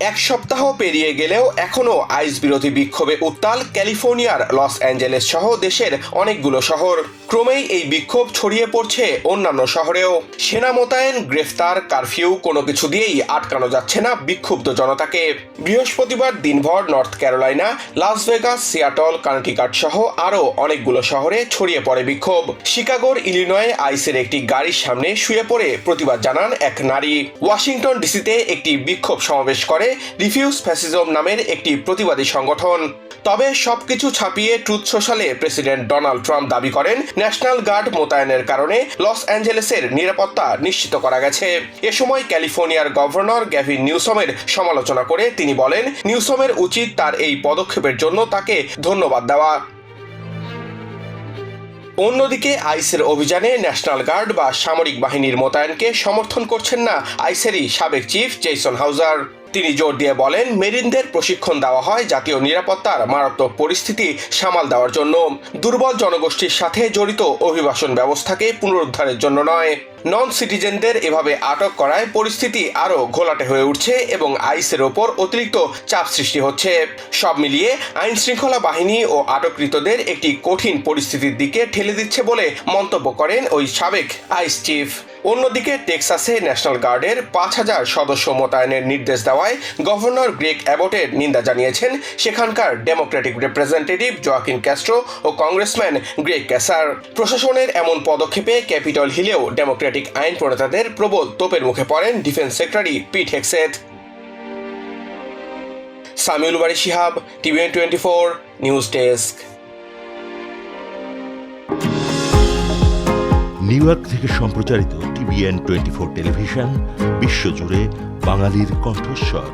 এক সপ্তাহ পেরিয়ে গেলেও এখনও আইস বিরোধী বিক্ষোভে উত্তাল ক্যালিফোর্নিয়ার লস অ্যাঞ্জেলেস সহ দেশের অনেকগুলো শহর। ক্রমেই এই বিক্ষোভ ছড়িয়ে পড়ছে অন্যান্য শহরেও। সেনা মোতায়েন, গ্রেফতার, কারফিউ কোনো কিছু দিয়েই আটকানো যাচ্ছে না বিক্ষুব্ধ জনতাকে। বৃহস্পতিবার দিনভর North Carolina, Las Vegas, Seattle, Connecticut সহ আরও অনেকগুলো শহরে ছড়িয়ে পড়ে বিক্ষোভ। শিকাগোর ইলিনয়ে আইসের একটি গাড়ির সামনে শুয়ে পড়ে প্রতিবাদ জানান এক নারী। ওয়াশিংটন ডিসিতে একটি বিক্ষোভ সমাবেশ করে রিফিউজ ফ্যাসিজম নামের একটি প্রতিবাদী সংগঠন। তবে সবকিছু ছাপিয়ে ট্রুথ সোশ্যালে প্রেসিডেন্ট ডোনাল্ড ট্রাম্প দাবি করেন ন্যাশনাল গার্ড মোতায়েনের কারণে লস অ্যাঞ্জেলেসের নিরাপত্তা নিশ্চিত করা গেছে। এ সময় ক্যালিফোর্নিয়ার গভর্নর গ্যাভিন নিউসমের সমালোচনা করে তিনি বলেন, নিউসমের উচিত তার এই পদক্ষেপের জন্য তাকে ধন্যবাদ দেওয়া। অন্যদিকে আইসের অভিযানে ন্যাশনাল গার্ড বা সামরিক বাহিনীর মোতায়েনকে সমর্থন করছেন না আইসেরই সাবেক চিফ জেসন হাউজার তিনি জোর দিয়ে বলেন, মেরিনদের প্রশিক্ষণ দেওয়া হয় জাতীয় নিরাপত্তার মারাত্মক পরিস্থিতি সামাল দেওয়ার জন্য। দুর্বল জনগোষ্ঠীর সাথে জড়িত অভিবাসন ব্যবস্থাকে পুনরুদ্ধারের জন্য নয়। নন সিটিজেনদের এভাবে আটক করায় পরিস্থিতি আরও ঘোলাটে হয়ে উঠছে এবং আইসের ওপর অতিরিক্ত চাপ সৃষ্টি হচ্ছে। সব মিলিয়ে আইন শৃঙ্খলা বাহিনী ও আটককৃতদের একটি কঠিন পরিস্থিতির দিকে ঠেলে দিচ্ছে বলে মন্তব্য করেন ওই সাবেক আইস চিফ। অন্যদিকে টেক্সাসে ন্যাশনাল গার্ডের পাঁচ হাজার সদস্য মোতায়েনের নির্দেশ দেওয়ায় গভর্নর গ্রেক অ্যাবটের নিন্দা জানিয়েছেন সেখানকার ডেমোক্রেটিক রিপ্রেজেন্টেটিভ জোয়াকিন ক্যাস্ট্রো ও কংগ্রেসম্যান গ্রেক ক্যাসার। প্রশাসনের এমন পদক্ষেপে ক্যাপিটল হিলেও ডেমোক্রেটিক আইন প্রণেতাদের প্রবল তোপের মুখে পড়েন defence secretary Pete Hegseth Samiul Bari Shihab, TVN twenty four news desk. New York থেকে সম্প্রচারিত টিভিএন টোয়েন্টি ফোর টেলিভিশন, বিশ্বজুড়ে বাঙালির কণ্ঠস্বর।